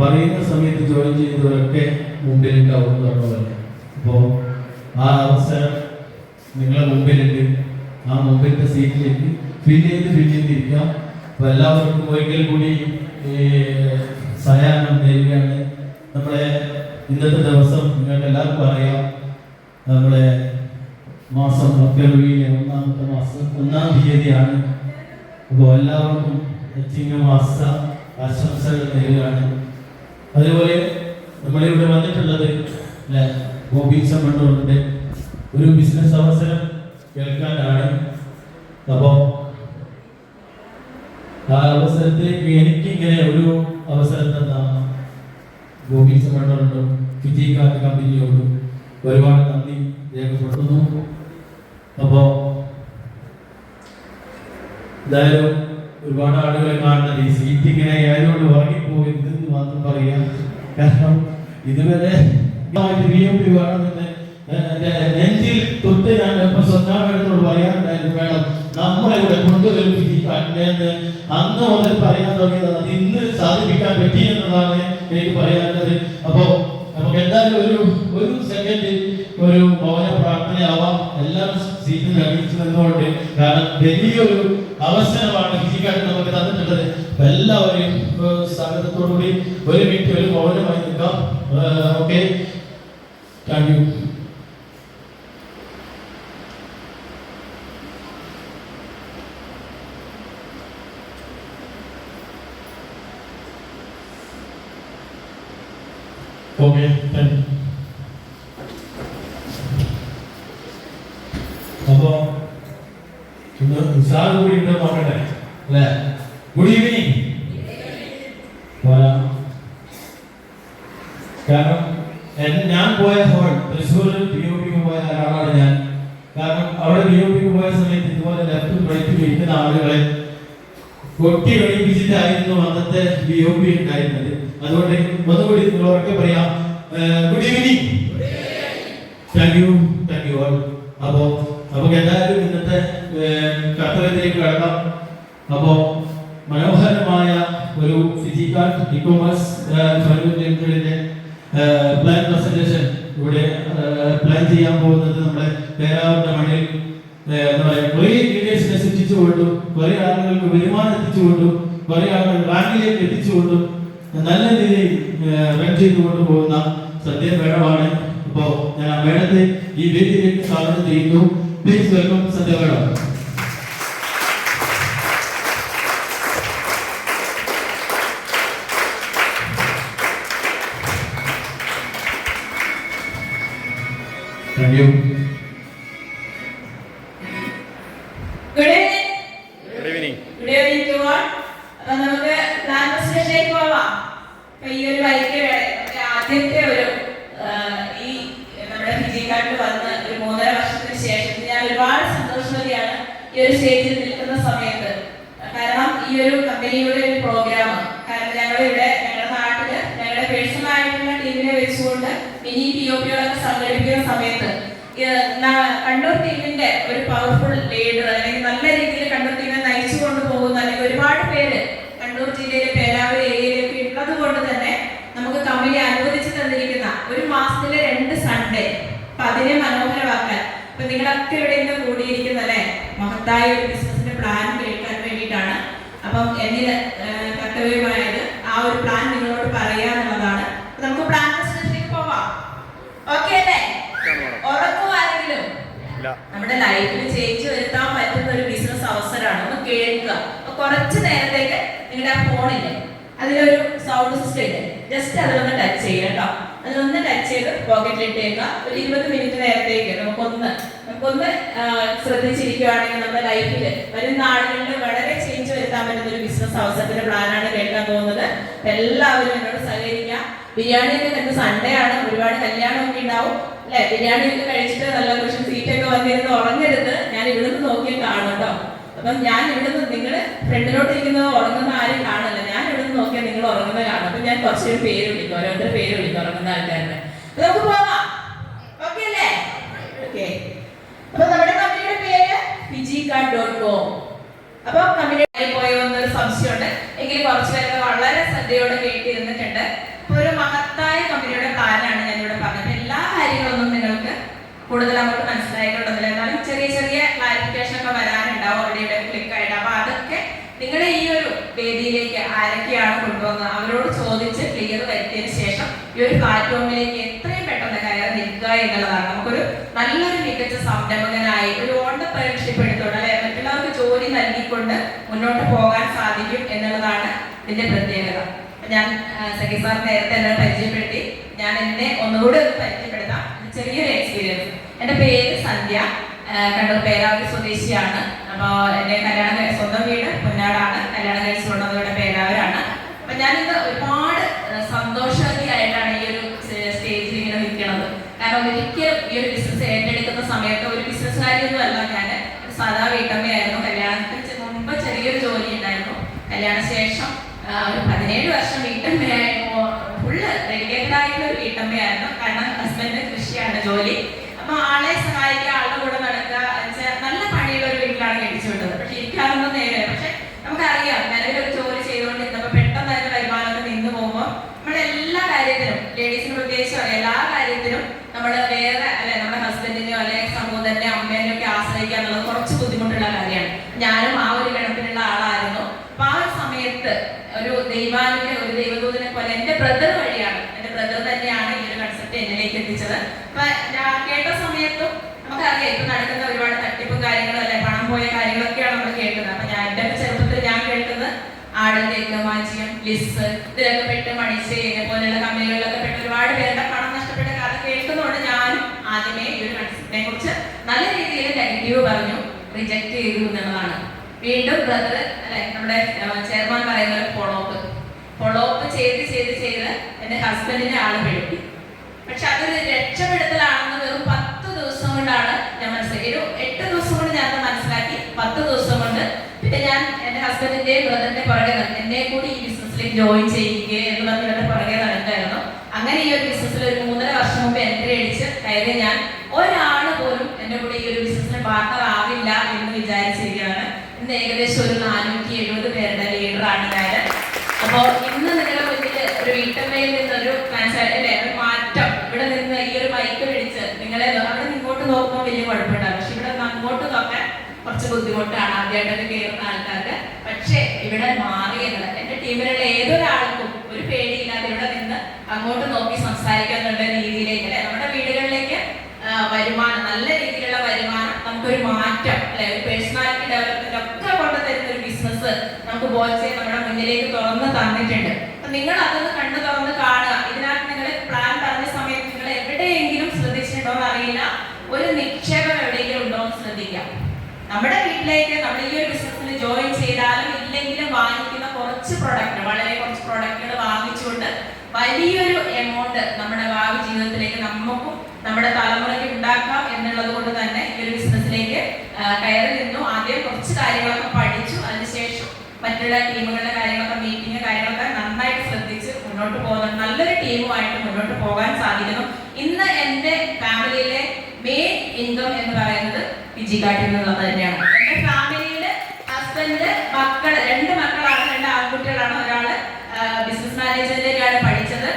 പറയുന്ന സമയത്ത് ജോയിൻ ചെയ്തവരൊക്കെ മുമ്പിലുണ്ടാവും എന്ന് പറഞ്ഞ പോലെ. അപ്പോൾ ആ അവസരം നിങ്ങളെ മുമ്പിലുണ്ട്. ആ മുമ്പിലത്തെ സീറ്റിലേക്ക് ഫിൽ ചെയ്ത് ഫിൽ ചെയ്തിരിക്കാം അപ്പോൾ എല്ലാവർക്കും ഒരിക്കൽ കൂടി സയാനം നേരുകയാണ്. നമ്മുടെ ഇന്നത്തെ ദിവസം നിങ്ങൾക്ക് എല്ലാവർക്കും അറിയാം. നമ്മുടെ മാസം ഫെബ്രുവരിയിലെ ഒന്നാമത്തെ മാസം ഒന്നാം തീയതിയാണ്. അപ്പോൾ എല്ലാവർക്കും ചിങ്ങമാസ ആശംസകൾ നേരുകയാണ്. അതുപോലെ നമ്മളിവിടെ വന്നിട്ടുള്ളത് അല്ലേ, ബോബി ഒരു ബിസിനസ് അവസരം കേൾക്കാനാണ്. അപ്പോൾ ആ അവസരത്തിലേക്ക് എനിക്കിങ്ങനെ ഒരു അവസരം തന്ന ഗോപി ചമ്മണ്ണൂറിനും ഫിജിക്കാർട്ട് കമ്പനിയോടും ഒരുപാട് നന്ദി രേഖപ്പെടുത്തുന്നു. അപ്പോൾ എന്തായാലും ഒരുപാട് ആളുകളെ കാണുന്നത് ഈ സീറ്റ് ഇങ്ങനെ ആയതുകൊണ്ട് ഉറങ്ങിപ്പോകരുത്. മാത്രം പറയാം. കാരണം ഇതുവരെ വേണം അന്ന് മുതൽ പറയാൻ തുടങ്ങിയതാണ്. ഇന്ന് സാധിപ്പിക്കാൻ പറ്റി എന്നതാണ് എനിക്ക് പറയാനുള്ളത്. അപ്പോ നമുക്ക് എന്തായാലും ഒരു ഒരു സെക്കൻഡ് ഒരു മൗന പ്രാർത്ഥനയാവാം. എല്ലാം സീറ്റിൽ അടിച്ചു നിന്നുകൊണ്ട്. കാരണം വലിയൊരു അവസരമാണ് ഫിസിക്കായിട്ട് നമുക്ക് തന്നിട്ടുള്ളത്. എല്ലാവരെയും സ്വാഗതത്തോടുകൂടി ഒരു മിനിറ്റ് ഒരു മൗനമായി നിൽക്കാം. ഓക്കെ. താങ്ക് യു ഓക്കെ അപ്പോൾ കൂടി ഉണ്ട് അല്ലേ ഗുഡ് ഈവനിങ് പോരാ കാരണം എൻ- ഞാൻ പോയ ഹോൾ തൃശ്ശൂരിൽ പി ഒ പിക്ക് പോയ ഒരാളാണ് ഞാൻ കാരണം അവിടെ പി ഒ പിക്ക് പോയ സമയത്ത് ഇതുപോലെ ലെഫ്റ്റും റൈറ്റും ഇരിക്കുന്ന ആളുകളെ കൊട്ടി വെളിപ്പിച്ചിട്ടായിരുന്നു അന്നത്തെ ബി ഒ പി ഉണ്ടായിരുന്നത് അതുകൊണ്ട് ഒന്നുകൂടി നിങ്ങൾ ഉറക്കെ പറയാം good evening thank you thank you all അപ്പോ നമുക്ക് എന്തായാലും ഇന്നത്തെ കർത്തവ്യത്തിലേക്ക് കടക്കാം അപ്പോ മനോഹരമായ ഒരു ഫിസിക്കൽ ഇ കോമേഴ്സ് ലിമിറ്റഡിന്റെ പ്ലാൻ പ്രസന്റേഷൻ ഇവിടെ പ്ലാൻ ചെയ്യാൻ പോകുന്നത് നമ്മുടെ പേരാവരുടെ മണ്ണിൽ എന്താ പറയുക കുറേ ലീഡേഴ്സിനെ സൃഷ്ടിച്ചുകൊണ്ടും കുറേ ആളുകൾക്ക് വരുമാനം എത്തിച്ചുകൊണ്ടും കുറേ ആളുകൾ റാങ്കിലേക്ക് എത്തിച്ചുകൊണ്ടും നല്ല രീതിയിൽ റൺ ചെയ്തുകൊണ്ട് പോകുന്ന സദ്യ മേഡമാണ്. ഇപ്പോ ഞാൻ ആ മേഡത്തെ ഈ വേദിയിലേക്ക് സ്വാഗതം ചെയ്യുന്നു. Please welcome Sadya madam. ഈ ഒരു സ്റ്റേജിൽ നിൽക്കുന്ന സമയത്ത്. കാരണം ഈ ഒരു കമ്പനിയുടെ ഒരു പ്രോഗ്രാം കാരണം ഞങ്ങൾ ഇവിടെ ഞങ്ങളുടെ നാട്ടിൽ ഞങ്ങളുടെ പേഴ്സണൽ ആയിട്ടുള്ള ടീമിനെ വെച്ചുകൊണ്ട് മിനി പി ഒ പികളൊക്കെ സംഘടിപ്പിക്കുന്ന സമയത്ത് കണ്ണൂർ ടീമിന്റെ ഒരു പവർഫുൾ ലീഡർ അല്ലെങ്കിൽ നല്ല രീതിയിൽ കണ്ണൂർ ടീമിനെ നയിച്ചു കൊണ്ടുപോകുന്ന അല്ലെങ്കിൽ ഒരുപാട് പേര് കണ്ണൂർ ജില്ലയിലെ പേരാവൂർ ഏരിയയിലേക്ക് ഉള്ളത് കൊണ്ട് തന്നെ നമുക്ക് കമ്പനി അനുവദിച്ചു തന്നിരിക്കുന്ന ഒരു മാസത്തിലെ രണ്ട് സൺഡേ അപ്പൊ അതിനെ മനോഹരമാക്കാൻ. അപ്പൊ നിങ്ങളൊക്കെ ഇവിടെ ഇന്ന് കൂടിയിരിക്കുന്ന അല്ലെ മഹത്തായ ഒരു ബിസിനസിന്റെ പ്ലാൻ കേൾക്കാൻ വേണ്ടിയിട്ടാണ്. അപ്പം എന്നിൽ കർത്തവ്യമായത് ആ ഒരു പ്ലാൻ നിങ്ങളോട് പറയാന്നുള്ളതാണ് നമുക്ക് പ്ലാൻ ബിസിനസ്സിലേക്ക് പോവാം. ഓക്കെ അല്ലേ? ഉറങ്ങുമോ ആരെങ്കിലും ഇല്ല. നമ്മുടെ ലൈഫിൽ ചേഞ്ച് വരുത്താൻ പറ്റുന്ന ഒരു ബിസിനസ് അവസരമാണ്. ഒന്ന് കേൾക്കുക. കുറച്ച് നേരത്തേക്ക് നിങ്ങളുടെ ആ ഫോണില്ലേ അതിലൊരു സൗണ്ട് സിസ്റ്റം ഇല്ലേ? ജസ്റ്റ് അതിലൊന്ന് ടച്ച് ചെയ്യുക കേട്ടോ. അതിലൊന്ന് ടച്ച് ചെയ്ത് പോക്കറ്റിലിട്ടേക്കുക ഒരു ഇരുപത് മിനിറ്റ് നേരത്തേക്ക് നമുക്കൊന്ന് ആ, ശ്രദ്ധിച്ചിരിക്കുകയാണെങ്കിൽ നമ്മുടെ ലൈഫിൽ വരുന്ന ആളുകളിൽ വളരെ ചേഞ്ച് വരുത്താൻ പറ്റുന്ന ഒരു ബിസിനസ് അവസരത്തിന്റെ പ്ലാനാണ് കേൾക്കാൻ പോകുന്നത്. എല്ലാവരും എന്നോട് സഹകരിക്കുക. ബിരിയാണി ഒക്കെ കണ്ട് സൺഡേ ആണ്. ഒരുപാട് കല്യാണമൊക്കെ ഉണ്ടാവും. അല്ലെ? ബിരിയാണി ഒക്കെ കഴിച്ചിട്ട് നല്ല കുറച്ച് സീറ്റൊക്കെ വന്നിരുന്ന് ഉറങ്ങരുത്. ഞാൻ ഇവിടുന്ന് നോക്കിയാൽ കാണും കേട്ടോ. അപ്പം ഞാൻ ഇവിടുന്ന് നിങ്ങൾ ഫ്രണ്ടിലോട്ട് ഇരിക്കുന്നത് ഉറങ്ങുന്ന ആരും കാണില്ല ഞാൻ ഇവിടുന്ന് നോക്കിയാൽ നിങ്ങൾ ഉറങ്ങുന്ന കാണും. അപ്പം ഞാൻ കുറച്ചൊരു പേര് വിളിക്കും. ഓരോരുത്തർ പേര് വിളിക്കും ഉറങ്ങുന്ന ആൾക്കാരുടെ. നമുക്ക് പോവാം. ഓക്കെ അല്ലേ? ഓക്കെ അപ്പൊ നമ്മുടെ കമ്പനിയുടെ പേര് ഫിജിക്കാർഡ് ഡോട്ട് കോം അപ്പൊ കമ്പനി പോയോ എന്നൊരു സംശയമുണ്ട്. എങ്കിലും കുറച്ചുപേരൊക്കെ വളരെ ശ്രദ്ധയോടെ കേട്ടിരുന്നിട്ടുണ്ട്. അപ്പൊ ഒരു മഹത്തായ കമ്പനിയുടെ പ്ലാനാണ് ഞാൻ ഇവിടെ പറഞ്ഞത്. എല്ലാ കാര്യങ്ങളൊന്നും നിങ്ങൾക്ക് കൂടുതൽ അങ്ങോട്ട് മനസ്സിലായിട്ടുണ്ടെന്നില്ല. എന്നാലും ചെറിയ ചെറിയ ക്ലാരിഫിക്കേഷൻ ഒക്കെ വരാനുണ്ടാവും അവിടെ ഇവിടെ ക്ലിക്ക് ആയിട്ട്. അപ്പൊ അതൊക്കെ നിങ്ങളുടെ ഈ ഒരു വേദിയിലേക്ക് ആരൊക്കെയാണ് കൊണ്ടുവന്നത്? അവരോട് ചോദിച്ച് ക്ലിയർ വരുത്തിയതിനു ശേഷം ഈ ഒരു പ്ലാറ്റ്ഫോമിലേക്ക് എത്രയും പെട്ടെന്ന് കയറി നിൽക്കുക എന്നുള്ളതാണ്. നമുക്കൊരു നല്ലൊരു മികച്ച സംരംഭകനായി ഒരു ഓണ്ടർപ്രണർഷിപ്പ് എടുത്തോണ്ട് അല്ലെ? മറ്റുള്ളവർക്ക് ജോലി നൽകിക്കൊണ്ട് മുന്നോട്ട് പോകാൻ സാധിക്കും എന്നുള്ളതാണ് ഇതിന്റെ പ്രത്യേകത. ഞാൻ സഖി സാർ നേരത്തെ എന്നെ പരിചയപ്പെടുത്തി. ഞാൻ എന്നെ ഒന്നുകൂടെ ഒന്ന് പരിചയപ്പെടുത്താം. ചെറിയൊരു എക്സ്പീരിയൻസ് എന്റെ പേര് സന്ധ്യ. കണ്ണൂർ പേരാവൂർ സ്വദേശിയാണ്. അപ്പൊ എന്റെ കല്യാണം സ്വന്തം വീട് പൊന്നാടാണ്. കല്യാണം കഴിച്ചുകൊണ്ടത് ഇവിടെ പേരാവൂരാണ്. അപ്പൊ ഞാനിന്ന് ഒരുപാട് കല്യാണ ശേഷം ഒരു പതിനേഴ് വർഷം വീട്ടമ്മയായിരുന്നു. ഫുള്ള് ഡെഡിക്കേറ്റഡ് ആയിട്ടുള്ള ഒരു വീട്ടമ്മയായിരുന്നു. കാരണം ഹസ്ബൻഡ് കൃഷിയാണ് ജോലി. അപ്പൊ ആളെ സഹായിക്കുക ആളുടെ കൂടെ നടക്കുക എന്നുവെച്ചാൽ നല്ല പണിയുള്ള ഒരു വീട്ടിലാണ് കഴിച്ചു വിട്ടത് പക്ഷെ ഇരിക്കാറൊന്നും നേരെ പക്ഷെ നമുക്കറിയാം നിലവിൽ ഒരു ജോലി ചെയ്തുകൊണ്ടിരുന്നപ്പോ പെട്ടെന്ന് അതിന്റെ വരുമാനമൊക്കെ നിന്ന് പോകുമ്പോൾ നമ്മുടെ എല്ലാ കാര്യത്തിലും ലേഡീസിന് പ്രത്യേകിച്ച് അറിയാം, എല്ലാ കാര്യത്തിലും നമ്മൾ വേറെ അല്ലെ നമ്മുടെ ഹസ്ബൻഡിനെയോ അല്ലെ സമൂഹത്തിന്റെ അമ്മേനെയോ ഒക്കെ ആശ്രയിക്കുക എന്നുള്ളത് കുറച്ച് ബുദ്ധിമുട്ടുള്ള കാര്യമാണ് ഞാനും ആ ഒരു ഗണത്തിലുള്ള ആളായിരുന്നു അപ്പൊ ആ ഒരു സമയത്ത് ഒരു ദൈവാനുവിനെ ഒരു ദൈവദൂതനെ പോലെ എന്റെ ബ്രദർ വഴിയാണ് എന്റെ ബ്രദർ തന്നെയാണ് ഈ ഒരു കൺസെപ്റ്റ് എന്നിലേക്ക് എത്തിച്ചത് അപ്പൊ ഞാൻ കേട്ട സമയത്തും നമുക്കറിയാം ഇപ്പൊ നടക്കുന്ന ഒരുപാട് തട്ടിപ്പും കാര്യങ്ങളും അല്ലെ പണം പോയ കാര്യങ്ങളൊക്കെയാണ് നമ്മൾ കേൾക്കുന്നത് അപ്പൊ ഞാൻ എന്റെ ഒക്കെ ചെറുപ്പത്തിൽ ഞാൻ കേൾക്കുന്നത് ആടിന്റെയൊക്കെ മാജിയം ലിസ് ഇതിലൊക്കെ പെട്ട് മണിശേനെ പോലെയുള്ള കമ്പനികളിലൊക്കെ പെട്ട് ഒരുപാട് പേരുടെ പണം നഷ്ടപ്പെട്ട കഥ കേൾക്കുന്നതുകൊണ്ട് ഞാൻ ആദ്യമേ ഈ ഒരു കൺസെപ്റ്റിനെ കുറിച്ച് നല്ല രീതിയിൽ നെഗറ്റീവ് പറഞ്ഞു റിജക്ട് ചെയ്തു എന്നുള്ളതാണ്. വീണ്ടും ബ്രദർ അല്ലെ നമ്മുടെ ചെയർമാൻ പറയുന്ന പോലെ ഫോളോപ്പ് ഫോളോപ്പ് ചെയ്ത് ചെയ്ത് ചെയ്ത് എന്റെ ഹസ്ബൻഡിനെ ആൾ പെടുത്തി. പക്ഷെ അതൊരു രക്ഷപ്പെടുത്തലാണെന്ന് വെറും പത്ത് ദിവസം കൊണ്ടാണ് ഞാൻ മനസ്സിലാക്കി ഒരു എട്ട് ദിവസം കൊണ്ട് ഞാൻ മനസ്സിലാക്കി പത്ത് ദിവസം കൊണ്ട് പിന്നെ ഞാൻ എന്റെ ഹസ്ബൻഡിന്റെ ബ്രദറിന്റെ പുറകെ നടന്നു എന്നെ കൂടി ഈ ബിസിനസ്സിലേക്ക് ജോയിൻ ചെയ്യുക എന്ന് പറഞ്ഞിട്ട് പുറകെ നടക്കായിരുന്നു അങ്ങനെ ഈ ഒരു ബിസിനസ്സിൽ ഒരു മൂന്നര വർഷം മുമ്പ് എൻട്രി അടിച്ച് കയറി ഞാൻ ഒരാൾ പോലും എന്റെ കൂടെ ഈ ഒരു ബിസിനസ്സിന് പാർട്ണർ ആവില്ല എന്ന് വിചാരിച്ചിരിക്കുകയാണ് ഇന്ന് ഏകദേശം ഒരു നാനൂറ്റി എഴുപത് പേരുടെ ലീഡറാണ് ഞാൻ അപ്പോ ഇന്ന് നിങ്ങളുടെ മുന്നിൽ ഒരു വീട്ടമ്മയിൽ നിന്നൊരു ട്രാൻസാക്ഷൻ അല്ലെ ഒരു മാറ്റം ഇവിടെ നിന്ന് ഈ ഒരു ബൈക്ക് പിടിച്ച് നിങ്ങളെ നോ- അവിടെ നിന്ന് ഇങ്ങോട്ട് നോക്കുമ്പോൾ വലിയ കുഴപ്പമുണ്ടാകും പക്ഷെ ഇവിടെ നിന്ന് അങ്ങോട്ട് നോക്കാൻ കുറച്ച് ബുദ്ധിമുട്ടാണ് ആദ്യമായിട്ടൊക്കെ കയറുന്ന ആൾക്കാർക്ക്. പക്ഷേ ഇവിടെ മാറി എന്നുള്ളത് എന്റെ ടീമിലുള്ള ഏതൊരാൾക്കും ഒരു പേടിയില്ലാതെ ഇവിടെ നിന്ന് അങ്ങോട്ട് നോക്കി സംസാരിക്കാന്നുള്ള രീതിയിലേക്ക് അല്ലെ? നമ്മുടെ വീടുകളിലേക്ക് വരുമാനം നല്ല രീതിയിലുള്ള വരുമാനം നമുക്കൊരു മാറ്റം അല്ലെ? ഒരു പേഴ്സണാലിറ്റി ഡെവലപ്മെന്റ് ഒക്കെ കൊണ്ട് തരുന്ന ഒരു ബിസിനസ് നമുക്ക് ബോച്ചെ നമ്മുടെ മുന്നിലേക്ക് തുറന്ന് തന്നിട്ടുണ്ട്. അപ്പൊ നിങ്ങൾ അതൊന്ന് കണ്ണു തുറന്ന് കാണുക. ഇതിനകത്ത് നിങ്ങൾ പ്ലാൻ പറഞ്ഞ സമയത്ത് നിങ്ങൾ എവിടെയെങ്കിലും ശ്രദ്ധിച്ചിട്ടുണ്ടോ എന്ന് അറിയില്ല. ഒരു നിക്ഷേപം എവിടെയെങ്കിലും നമ്മുടെ വീട്ടിലേക്ക് നമ്മൾ ഈ ഒരു ബിസിനസ്സിൽ ജോയിൻ ചെയ്താലും ഇല്ലെങ്കിലും വാങ്ങിക്കുന്ന കുറച്ച് പ്രൊഡക്റ്റ് വളരെ കുറച്ച് പ്രൊഡക്റ്റുകൾ വാങ്ങിച്ചുകൊണ്ട് വലിയൊരു എമൗണ്ട് നമ്മുടെ ഭാവി ജീവിതത്തിലേക്ക് നമുക്കും നമ്മുടെ തലമുറയ്ക്ക് ഉണ്ടാക്കാം എന്നുള്ളത് കൊണ്ട് തന്നെ ഈ ഒരു ബിസിനസ്സിലേക്ക് കയറി നിന്നു. ആദ്യം കുറച്ച് കാര്യങ്ങളൊക്കെ പഠിച്ചു. അതിനുശേഷം മറ്റുള്ള ടീമുകളുടെ കാര്യങ്ങളൊക്കെ മീറ്റിംഗ് കാര്യങ്ങളൊക്കെ നന്നായിട്ട് ശ്രദ്ധിച്ച് മുന്നോട്ട് പോകുന്നു നല്ലൊരു ടീമുമായിട്ട് മുന്നോട്ട് പോകാൻ സാധിക്കുന്നു. ഇന്ന് എന്റെ ഫാമിലിയിലെ മെയിൻ ഇൻകം എന്ന് പറയുന്നത് വിജിക്കാട്ടിൽ നിന്നുള്ളത് തന്നെയാണ്. എന്റെ ഫാമിലിയിൽ ഹസ്ബൻഡ് മക്കൾ രണ്ട് മക്കളാണ് രണ്ട് ആൺകുട്ടികളാണ്. ഒരാൾ ബിസിനസ് മാനേജ്മെന്റിലേക്കാണ് പഠിച്ചത്.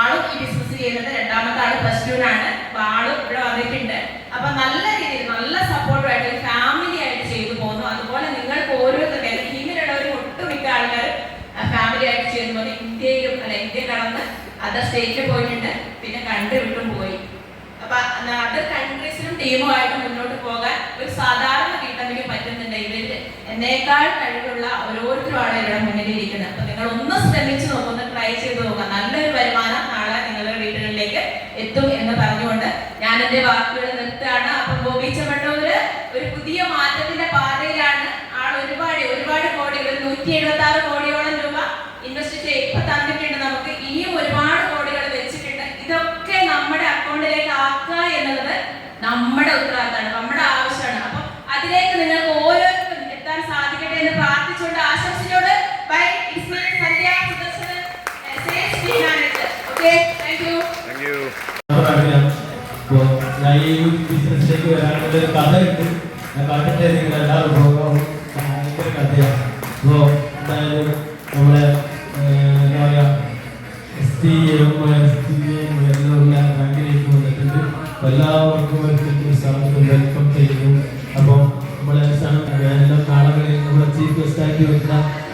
ആളും ഈ ബിസിനസ് ചെയ്യുന്നത് രണ്ടാമത്തെ ആൾ പ്ലസ് ടുവിനാണ് അപ്പൊ ആളും ഇവിടെ വന്നിട്ടുണ്ട്. അപ്പൊ നല്ല രീതിയിൽ നല്ല സപ്പോർട്ടുമായിട്ട് ഫാമിലി ആയിട്ട് ചെയ്തു പോകുന്നു അതുപോലെ നിങ്ങൾക്ക് ടീമിലുള്ള ഒരു ഒട്ടുമിക്ക ആൾക്കാർ ഫാമിലി ആയിട്ട് ചെയ്തു പോകുന്നു ഇന്ത്യയിലും അല്ല ഇന്ത്യ കടന്ന് അതർ സ്റ്റേറ്റിൽ പോയിട്ടുണ്ട്. പിന്നെ കണ്ടുവിട്ടും പോയി. അപ്പൊ അതർ കൺട്രീസിലും ടീമുമായിട്ട് മുന്നോട്ട് പോകാൻ ഒരു സാധാരണ വീട്ടമ്മയ്ക്ക് പറ്റുന്നുണ്ട്. ഇതിൽ എന്നേക്കാൾ കഴിവുള്ള ഓരോരുത്തരുമാണ് ഇവിടെ മുന്നിൽ ഇരിക്കുന്നത് അപ്പൊ നിങ്ങൾ ഒന്ന് ശ്രമിച്ചു നോക്കുക ട്രൈ ചെയ്ത് നോക്കുക. നല്ലൊരു വരുമാനം നാളെ നിങ്ങളുടെ വീടുകളിലേക്ക് എത്തും എന്ന് പറഞ്ഞുകൊണ്ട് ഞാൻ എന്റെ വാക്കുകൾ നിർത്തുകയാണ്. അപ്പൊ ബോബി ചെമ്മണ്ണൂര് ഒരു പുതിയ മാറ്റത്തിന്റെ പാതയിലാണ് ആൾ ഒരുപാട് ഒരുപാട് കോടികൾ ഒരു നൂറ്റി എഴുപത്തി ആറ് കോടിയോളം രൂപ ഇൻവെസ്റ്റ് ചെയ്ത് ഇപ്പൊ തന്നിട്ടുണ്ട്. നമുക്ക് ഇനിയും ഒരുപാട് കോടികൾ വെച്ചിട്ടുണ്ട്. ഇതൊക്കെ നമ്മുടെ അക്കൗണ്ടിലേക്ക് ആക്കുക എന്നുള്ളത് നമ്മുടെ ഉത്തരവാദിത്തമാണ് നമ്മുടെ ആവശ്യമാണ്. അപ്പൊ അതിലേക്ക് നിങ്ങൾക്ക് ഓരോരുത്തരും എത്താൻ സാധിക്കട്ടെ എന്ന് പ്രാർത്ഥിച്ചുകൊണ്ട് ആശംസിച്ചുകൊണ്ട് bye. It's me Sandhya Sudarshanan sales team manager okay thank you thank you അറിയാം അപ്പോൾ ഞാൻ ഈ ബിസിനസ്സിലേക്ക് വരാനുള്ള ഒരു കഥയുണ്ട് ഞാൻ കണ്ടിട്ട് നിങ്ങൾ എല്ലാവരും പോകാവും ഭയങ്കര കഥയാണ് അപ്പോൾ എന്തായാലും നമ്മളെ ഏഹ്, എന്താ പറയുക T M S T M എല്ലാം ബാങ്കിലേക്ക് വന്നിട്ടുണ്ട് അപ്പോൾ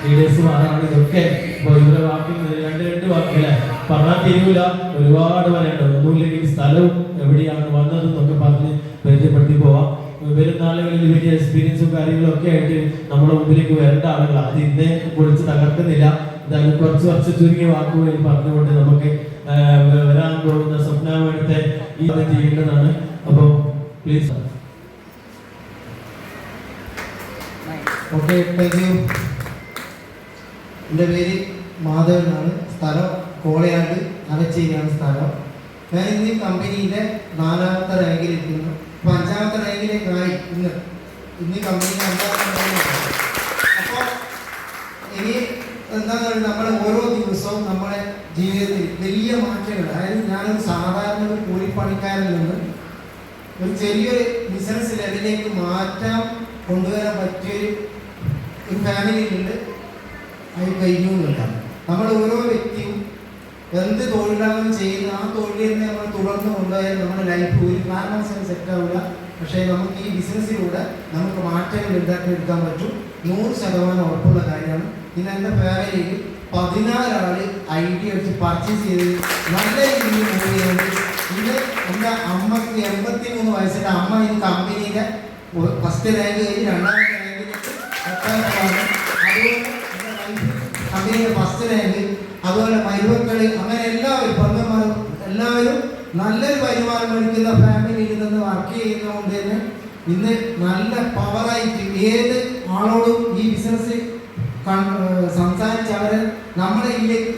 വരുന്ന ലീഡേഴ്സ് മാറാണ് ഇതൊക്കെ ഇവരുടെ ഇവരെ വാക്കിൽ രണ്ട് രണ്ട് വാക്കില്ല പറഞ്ഞാൽ തീരൂല. ഒരുപാട് പറയണ്ട ഒന്നുമില്ലെങ്കിൽ സ്ഥലവും എവിടെയാണ് വന്നതെന്നൊക്കെ പറഞ്ഞ് പരിചയപ്പെടുത്തി പോവാം. വരും നാളുകളിൽ വലിയ എക്സ്പീരിയൻസും കാര്യങ്ങളും ഒക്കെ ആയിട്ട് നമ്മുടെ മുമ്പിലേക്ക് വരേണ്ട ആളുകളാണ് അത് ഇന്നേ പൊളിച്ച് തകർക്കുന്നില്ല. എന്തായാലും കുറച്ച് കുറച്ച് ചുരുങ്ങിയ വാക്കുകളിൽ പറഞ്ഞുകൊണ്ട് നമുക്ക് വരാൻ പോകുന്ന സ്വപ്നമായിട്ട് ഈ ചെയ്യേണ്ടതാണ് അപ്പോൾ പ്ലീസ് ഓക്കെ താങ്ക് യു എന്റെ പേര് മാധവൻ എന്നാണ്. സ്ഥലം കോളയാട് അരച്ചേരിയാണ് സ്ഥലം. ഞാൻ ഇന്ന് കമ്പനിയിലെ നാലാമത്തെ എത്തുന്നു. അപ്പൊ അഞ്ചാമത്തെ റാങ്കിലേക്കായി ഇന്ന്. ഇന്ന് ഈ കമ്പനിയിലെ അഞ്ചാമത്തെ അപ്പോൾ ഇനി എന്താണെന്ന് നമ്മൾ ഓരോ ദിവസവും നമ്മുടെ ജീവിതത്തിൽ വലിയ മാറ്റങ്ങൾ അതായത് ഞാനൊരു സാധാരണ ഒരു കൂലിപ്പണിക്കാരിൽ നിന്ന് ഒരു ചെറിയൊരു ബിസിനസ് ലെവലിലേക്ക് മാറ്റാൻ കൊണ്ടുവരാൻ പറ്റിയൊരു ഒരു ഫാമിലിയിലുണ്ട് അത് കഴിഞ്ഞു എന്നുള്ളതാണ് നമ്മൾ ഓരോ വ്യക്തിയും എന്ത് തൊഴിലാണ് ചെയ്യുന്നത് ആ തൊഴിൽ തന്നെ നമ്മൾ തുടർന്ന് കൊണ്ടുപോയാൽ നമ്മുടെ ലൈഫ് ഒരു കാരണവശാലും സെറ്റ് ആവില്ല. പക്ഷേ നമുക്ക് ഈ ബിസിനസ്സിലൂടെ നമുക്ക് മാറ്റങ്ങൾ ഉണ്ടാക്കി എടുക്കാൻ പറ്റും. നൂറ് ശതമാനം ഉറപ്പുള്ള കാര്യമാണ്. ഇന്ന് എന്റെ ഫാമിലിയിൽ പതിനാലാൾ ഐ ഡി എടുത്ത് പർച്ചേസ് ചെയ്ത് നല്ല രീതിയിൽ മൂവ് ചെയ്യുന്നുണ്ട് ഇത് എന്റെ അമ്മയ്ക്ക് എൺപത്തി മൂന്ന് വയസ്സിന്റെ അമ്മ ഈ കമ്പനിയുടെ ഫസ്റ്റ് റാങ്ക് കഴിഞ്ഞ് രണ്ടാമത്തെ റാങ്കിൽ എത്താൻ അതുകൊണ്ട് കമ്പനിയുടെ ഫസ്റ്റ് അതുപോലെ മരുമക്കൾ അങ്ങനെ എല്ലാവരും പങ്കന്മാരും എല്ലാവരും നല്ലൊരു വരുമാനം എടുക്കുന്ന ഫാമിലിയിൽ നിന്ന് വർക്ക് ചെയ്യുന്നതുകൊണ്ട് തന്നെ ഇന്ന് നല്ല പവറായിട്ട് ഏത് ആളോടും ഈ ബിസിനസ് സംസാരിച്ച് അവരെ നമ്മളെ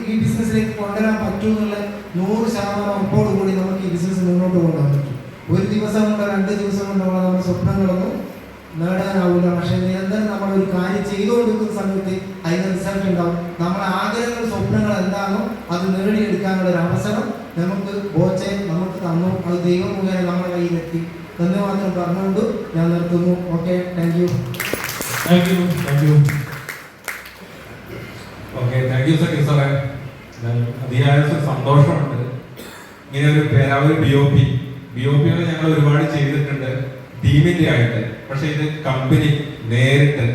ഈ ബിസിനസ്സിലേക്ക് കൊണ്ടുവരാൻ പറ്റുമെന്നുള്ള നൂറ് ശതമാനം ഉറപ്പോടുകൂടി നമുക്ക് ഈ ബിസിനസ് മുന്നോട്ട് കൊണ്ടുപോകാൻ പറ്റും. ഒരു ദിവസം കൊണ്ടോ രണ്ട് ദിവസം കൊണ്ടോ നമ്മുടെ സ്വപ്നങ്ങളൊന്നും നേടാനാവില്ല പക്ഷെ നിരന്തരം നമ്മൾ ഒരു കാര്യം ചെയ്തുകൊണ്ടിരിക്കുന്ന സമയത്ത് അതിന് റിസൾട്ട് ഉണ്ടാവും. നമ്മളെ ആഗ്രഹങ്ങൾ സ്വപ്നങ്ങൾ എന്താണോ അത് നേടിയെടുക്കാനുള്ള ഒരു അവസരം നമുക്ക് ബോച്ചെ നമുക്ക് തന്നു. അത് ദൈവം മുഖേന നമ്മുടെ കയ്യിലെത്തി. എന്ന് മാത്രം പറഞ്ഞുകൊണ്ട് ഞാൻ നിർത്തുന്നു. Okay thank you thank you thank you okay thank you സാറേ അതിയായ സന്തോഷമുണ്ട്. ഇങ്ങനെ ഒരു Peravoor B O P B O പികൾ ഞങ്ങൾ ഒരുപാട് ചെയ്തിട്ടുണ്ട്. ടീമിന്റെ ആയിട്ട്. പക്ഷെ ഇത് കമ്പനി നേരിട്ട്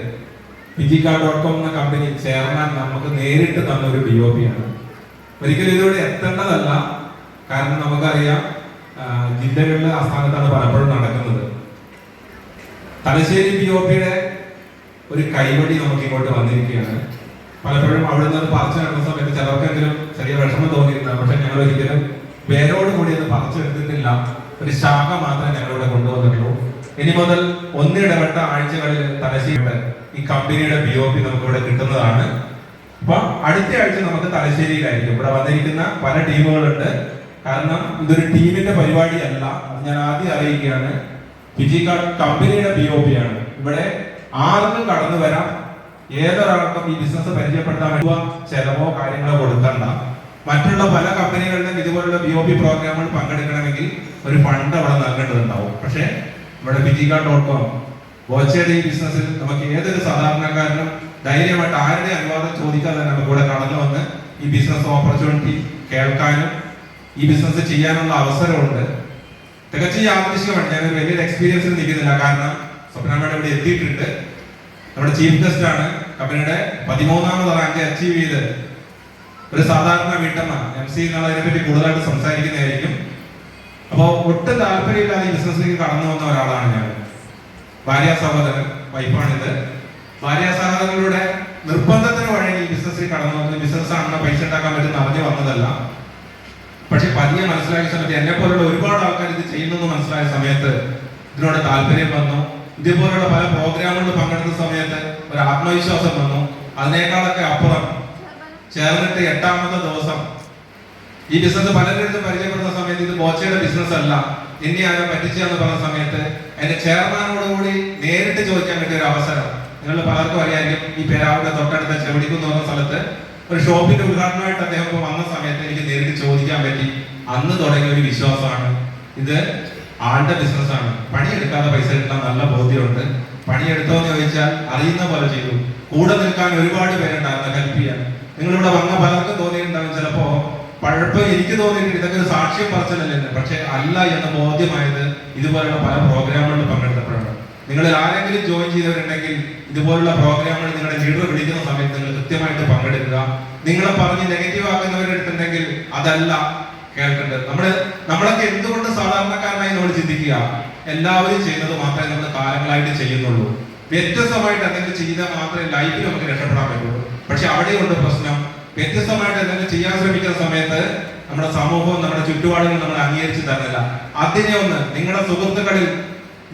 ഫിജിക്കാ ഡോട്ട് കോം എന്ന കമ്പനി ചെയർമാൻ നമുക്ക് നേരിട്ട് തന്ന ഒരു ഡി ഒ പി ആണ്. ഒരിക്കലും ഇതിലൂടെ എത്തേണ്ടതല്ല. കാരണം നമുക്കറിയാം ജില്ലകളിലെ ആസ്ഥാനത്താണ് പലപ്പോഴും നടക്കുന്നത്. തലശ്ശേരി പി ഒ പിയുടെ ഒരു കൈവടി നമുക്ക് ഇങ്ങോട്ട് വന്നിരിക്കുകയാണ്. പലപ്പോഴും അവിടെ നിന്ന് പറിച്ചു നടക്കുന്ന സമയത്ത് ചിലർക്കെങ്കിലും ചെറിയ വിഷമം തോന്നിയിരുന്നു പക്ഷെ ഞങ്ങൾ ഒരിക്കലും വേരോട് കൂടി അത് പറിച്ചെടുത്തിട്ടില്ല ഒരു ശാഖ മാത്രമേ ഞങ്ങളിവിടെ കൊണ്ടുവന്നിട്ടുള്ളൂ. ഇനി മുതൽ ഒന്നിടപെട്ട ആഴ്ചകളിൽ തലശ്ശേരിയുടെ ഈ കമ്പനിയുടെ ബി ഒ പി നമുക്ക് ഇവിടെ കിട്ടുന്നതാണ്. അപ്പൊ അടുത്ത ആഴ്ച നമുക്ക് തലശ്ശേരിയിലായിരിക്കും. ഇവിടെ വന്നിരിക്കുന്ന പല ടീമുകളുണ്ട്. കാരണം ഇതൊരു ടീമിന്റെ പരിപാടിയല്ല. അത് ഞാൻ ആദ്യം അറിയിക്കുകയാണ്. ഫിജിക്ക കമ്പനിയുടെ ബി ഒ പി ആണ്. ഇവിടെ ആർക്കും കടന്നു വരാം. ഏതൊരാൾക്കും ഈ ബിസിനസ് പരിചയപ്പെടുത്താൻ ചെലവോ കാര്യങ്ങളോ കൊടുക്കണ്ട. മറ്റുള്ള പല കമ്പനികളിലും ഇതുപോലുള്ള ബി ഒ പി പ്രോഗ്രാമുകൾ പങ്കെടുക്കണമെങ്കിൽ ഒരു ഫണ്ട് അവിടെ നൽകേണ്ടതുണ്ടാവും. പക്ഷേ ഇവിടെ ഫിജിക്ക ഡോട്ട് കോം ബോച്ചയുടെ ഈ ബിസിനസ്സിൽ നമുക്ക് ഏതൊരു സാധാരണക്കാരനും ധൈര്യമായിട്ട് ആരുടെ അനുവാദം ചോദിക്കാതെ തന്നെ നമുക്ക് ഇവിടെ കടന്നു വന്ന് ഈ ബിസിനസ് ഓപ്പർച്യൂണിറ്റി കേൾക്കാനും ഈ ബിസിനസ് ചെയ്യാനുള്ള അവസരമുണ്ട്. തികച്ചും യാദൃശികമാണ് ഞാൻ ഒരു വലിയൊരു എക്സ്പീരിയൻസിൽ നിൽക്കുന്നില്ല. കാരണം സ്വപ്ന മേഡം ഇവിടെ എത്തിയിട്ടുണ്ട്. നമ്മുടെ ചീഫ് ഗസ്റ്റ് ആണ് കമ്പനിയുടെ പതിമൂന്നാമത് റാങ്ക് അച്ചീവ് ചെയ്ത് ഒരു സാധാരണ വീട്ടമ്മ എം സി എന്നുള്ളതിനെ പറ്റി കൂടുതലായിട്ട് സംസാരിക്കുന്നതായിരിക്കും. അപ്പോൾ ഒട്ടും താല്പര്യമില്ലാതെ ഈ ബിസിനസ്സിലേക്ക് കടന്നു വന്ന ഒരാളാണ് ഞാൻ. ഭാര്യ സഹോദരൻ വൈഫാണിത്. ഭാര്യ സഹോദരങ്ങളുടെ നിർബന്ധത്തിന് വഴങ്ങി ഈ ബിസിനസ്സിൽ കടന്നു വന്നത് ബിസിനസ് ആണെന്ന് പൈസ ഉണ്ടാക്കാൻ പറ്റുന്ന അറിഞ്ഞു വന്നതല്ല. പക്ഷെ പതിയെ മനസ്സിലാക്കിയ സമയത്ത് എന്നെ പോലുള്ള ഒരുപാട് ആൾക്കാർ ഇത് ചെയ്യുന്നു മനസ്സിലായ സമയത്ത് ഇതിനോട് താല്പര്യം വന്നു. ഇതേപോലുള്ള പല പ്രോഗ്രാമുകൾ പങ്കെടുത്ത സമയത്ത് ഒരു ആത്മവിശ്വാസം വന്നു. അതിനേക്കാളൊക്കെ അപ്പുറം ചേർന്നിട്ട് എട്ടാമത്തെ ദിവസം ഈ ബിസിനസ് പലരും പരിചയപ്പെടുന്ന സമയത്ത് ഇത് ബോച്ചയുടെ ബിസിനസ് അല്ല. ഇനി ആരും പറ്റിച്ചെന്ന് പറഞ്ഞ സമയത്ത് എന്റെ ചെയർമാനോട് കൂടി നേരിട്ട് ചോദിക്കാൻ പറ്റിയ ഒരു അവസരം. നിങ്ങൾ പലർക്കും അറിയാമെങ്കിലും ഈ പേരാവിന്റെ തൊട്ടടുത്ത ചെവിടിക്കുന്ന് പറഞ്ഞ സ്ഥലത്ത് ഒരു ഷോപ്പിന്റെ ഉദ്ഘാടനമായിട്ട് അദ്ദേഹം വന്ന സമയത്ത് എനിക്ക് നേരിട്ട് ചോദിക്കാൻ പറ്റി. അന്ന് തുടങ്ങിയ ഒരു വിശ്വാസമാണ്. ഇത് ആളുടെ ബിസിനസ്സാണ് പണിയെടുക്കാതെ പൈസ കിട്ടാൻ നല്ല ബോധ്യമുണ്ട്. പണിയെടുത്തോ എന്ന് ചോദിച്ചാൽ അറിയുന്ന പോലെ ചെയ്തു. കൂടെ നിൽക്കാൻ ഒരുപാട് പേരുണ്ടായിരുന്നു ഹെൽപ്പ് ചെയ്യാൻ. നിങ്ങളിവിടെ വന്ന പലർക്കും തോന്നിയിട്ടുണ്ടാവും. ചിലപ്പോ പഴപ്പ് എനിക്ക് തോന്നിയിട്ട് ഇതൊക്കെ ഒരു സാക്ഷ്യം പറച്ചിലല്ലേ പക്ഷെ അല്ല എന്ന ബോധ്യമായത് ഇതുപോലുള്ള പല പ്രോഗ്രാമുകളിൽ പങ്കെടുത്തപ്പോഴാണ്. നിങ്ങൾ ആരെങ്കിലും ജോയിൻ ചെയ്തവരുണ്ടെങ്കിൽ ഇതുപോലുള്ള പ്രോഗ്രാമുകൾ നിങ്ങളുടെ ലീഡർ വിളിക്കുന്ന സമയത്ത് നിങ്ങൾ കൃത്യമായിട്ട് പങ്കെടുക്കുക. നിങ്ങളെ പറഞ്ഞ് നെഗറ്റീവ് ആക്കുന്നവരെടുത്തുണ്ടെങ്കിൽ അതല്ല കേൾക്കേണ്ടത്. നമ്മൾ നമ്മളൊക്കെ എന്തുകൊണ്ട് സാധാരണക്കാരനായി നമ്മൾ ചിന്തിക്കുക? എല്ലാവരും ചെയ്യുന്നത് മാത്രമേ നമ്മൾ കാലങ്ങളായിട്ട് ചെയ്യുന്നുള്ളൂ. വ്യത്യസ്തമായിട്ട് എന്തെങ്കിലും ചെയ്താൽ മാത്രമേ ലൈഫിൽ നമുക്ക് രക്ഷപ്പെടാൻ പറ്റുള്ളൂ. പക്ഷെ അവിടെയുണ്ട് പ്രശ്നം. വ്യത്യസ്തമായിട്ട് എന്തെങ്കിലും ചെയ്യാൻ ശ്രമിക്കുന്ന സമയത്ത് നമ്മുടെ സമൂഹവും നമ്മുടെ ചുറ്റുപാടുകളും നമ്മൾ അംഗീകരിച്ച് തരുന്നില്ല. അതിനെ ഒന്ന് നിങ്ങളുടെ സുഹൃത്തുക്കളിൽ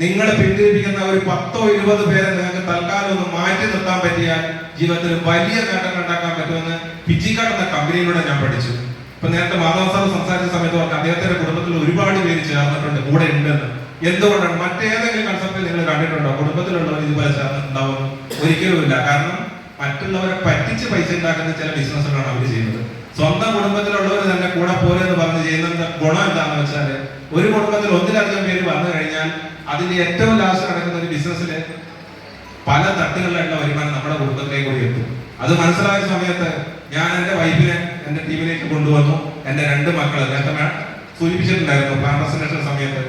നിങ്ങളെ പിന്തിരിപ്പിക്കുന്ന ഒരു പത്തോ ഇരുപത് പേരെ നിങ്ങൾക്ക് തൽക്കാലം ഒന്ന് മാറ്റി നിർത്താൻ പറ്റിയാൽ ജീവിതത്തിൽ വലിയ നേട്ടങ്ങൾ ഉണ്ടാക്കാൻ പറ്റുമെന്ന് പിജിക്കാട് എന്ന കമ്പനിയിലൂടെ ഞാൻ പഠിച്ചു. ഇപ്പൊ നേരത്തെ മാധവ സാർ സംസാരിച്ച സമയത്ത് അദ്ദേഹത്തിന്റെ കുടുംബത്തിൽ ഒരുപാട് പേര് ചേർന്നിട്ടുണ്ട് കൂടെ ഉണ്ടെന്ന്. എന്തുകൊണ്ടാണ്? മറ്റേതെങ്കിലും കൺസെപ്റ്റ് നിങ്ങൾ കണ്ടിട്ടുണ്ടോ? കുടുംബത്തിലുള്ളവർ ഇതുപോലെ ഉണ്ടാവും ഒരിക്കലുമില്ല കാരണം മറ്റുള്ളവരെ പറ്റിച്ച് പൈസ ഉണ്ടാക്കുന്ന ചില ബിസിനസ്സുകളാണ് അവർ ചെയ്യുന്നത്. സ്വന്തം കുടുംബത്തിലുള്ളവർ തന്നെ കൂടെ പോലെ എന്ന് പറഞ്ഞ് ചെയ്യുന്ന ഗുണം എന്താണെന്ന് വെച്ചാൽ ഒരു കുടുംബത്തിൽ ഒന്നിലധികം പേര് വന്നു കഴിഞ്ഞാൽ അതിന്റെ ഏറ്റവും ലാസ്റ്റ് നടക്കുന്ന ഒരു ബിസിനസ്സിൽ പല തട്ടുകളിലുള്ള വരുമാനം നമ്മുടെ കുടുംബത്തിലേക്ക് കൂടി എത്തും. അത് മനസ്സിലായ സമയത്ത് ഞാൻ എന്റെ വൈഫിനെ എന്റെ ടീമിലേക്ക് കൊണ്ടുവന്നു. എന്റെ രണ്ട് മക്കൾ നേരത്തെ സൂചിപ്പിച്ചിട്ടുണ്ടായിരുന്നു. പ്രസന്റേഷൻ സമയത്ത്